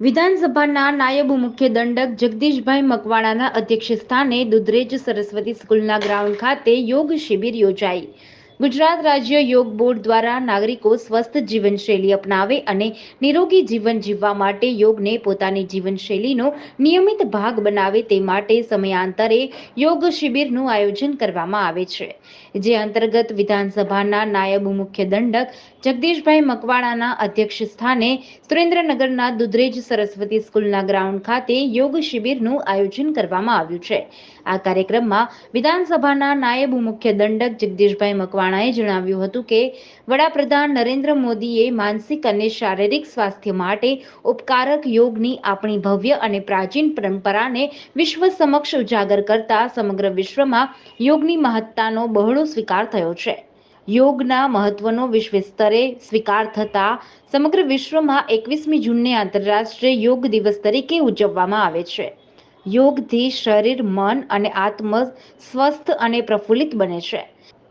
વિધાનસભાના નાયબ મુખ્ય દંડક જગદીશભાઈ મકવાણાના અધ્યક્ષસ્થાને દુધરેજ સરસ્વતી સ્કૂલના ગ્રાઉન્ડ ખાતે યોગ શિબિર યોજાઈ ગુજરાત રાજ્ય યોગ બોર્ડ દ્વારા નાગરિકો સ્વસ્થ જીવનશૈલી અપનાવે અને નિરોગી જીવન જીવવા માટે યોગને પોતાની જીવનશૈલીનો નિયમિત ભાગ બનાવે તે માટે સમયાંતરે યોગ શિબિરનું આયોજન કરવામાં આવે છે. જે અંતર્ગત વિધાનસભાના નાયબ મુખ્ય દંડક જગદીશભાઈ મકવાણાના અધ્યક્ષ સ્થાને સુરેન્દ્રનગરના દુધરેજ સરસ્વતી સ્કૂલના ગ્રાઉન્ડ ખાતે યોગ શિબિરનું આયોજન કરવામાં આવ્યું છે. આ કાર્યક્રમમાં વિધાનસભાના નાયબ મુખ્ય દંડક જગદીશભાઈ મકવાણાએ જણાવ્યું હતું કે, વડાપ્રધાન નરેન્દ્ર મોદીએ માનસિક અને શારીરિક સ્વાસ્થ્ય માટે ઉપકારક યોગની આપણી ભવ્ય અને પ્રાચીન પરંપરાને વિશ્વ સમક્ષ ઉજાગર કરતા સમગ્ર વિશ્વમાં યોગની મહત્તાનો બહોળો સ્વીકાર થયો છે. યોગના મહત્વનો વિશ્વ સ્તરે સ્વીકાર થતા સમગ્ર વિશ્વમાં એકવીસમી જૂનને આંતરરાષ્ટ્રીય યોગ દિવસ તરીકે ઉજવવામાં આવે છે. યોગથી શરીર, મન અને આત્મ સ્વસ્થ અને પ્રફુલ્લિત બને છે.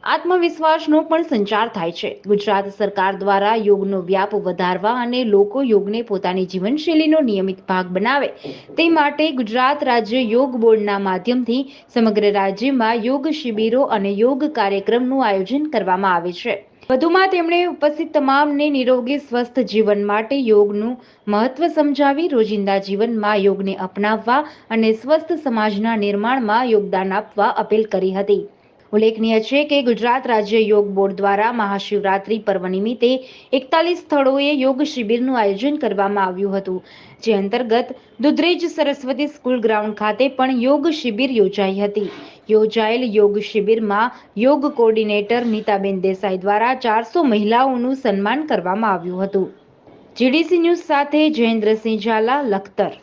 આત્મવિશ્વાસનો પણ સંચાર થાય છે. ગુજરાત સરકાર દ્વારા યોગનો વ્યાપ વધારવા અને લોકો યોગને પોતાની જીવનશૈલીનો નિયમિત ભાગ બનાવે તે માટે ગુજરાત રાજ્ય યોગ બોર્ડના માધ્યમથી સમગ્ર રાજ્યમાં યોગ શિબિરો અને યોગ કાર્યક્રમનું આયોજન કરવામાં આવે છે. વધુમાં તેમણે ઉપસ્થિત તમામને નિરોગી સ્વસ્થ જીવન માટે યોગનું મહત્વ સમજાવી રોજિંદા જીવનમાં યોગને અપનાવવા અને સ્વસ્થ સમાજના નિર્માણમાં યોગદાન આપવા અપીલ કરી હતી. ઉલ્લેખનીય છે કે ગુજરાત રાજ્ય યોગ બોર્ડ દ્વારા મહાશિવરાત્રી પર્વ નિમિત્તે એકતાલીસ સ્થળોએ યોગ શિબિરનું આયોજન કરવામાં આવ્યું હતું, જે અંતર્ગત દુધરેજ સરસ્વતી સ્કૂલ ગ્રાઉન્ડ ખાતે પણ યોગ શિબિર યોજાઈ હતી. યોજાયેલ યોગ શિબિરમાં યોગ કોર્ડિનેટર નીતાબેન દેસાઈ દ્વારા ચારસો મહિલાઓનું સન્માન કરવામાં આવ્યું હતું. જીડીસી ન્યૂઝ સાથે જયેન્દ્રસિંહ ઝાલા, લખતર.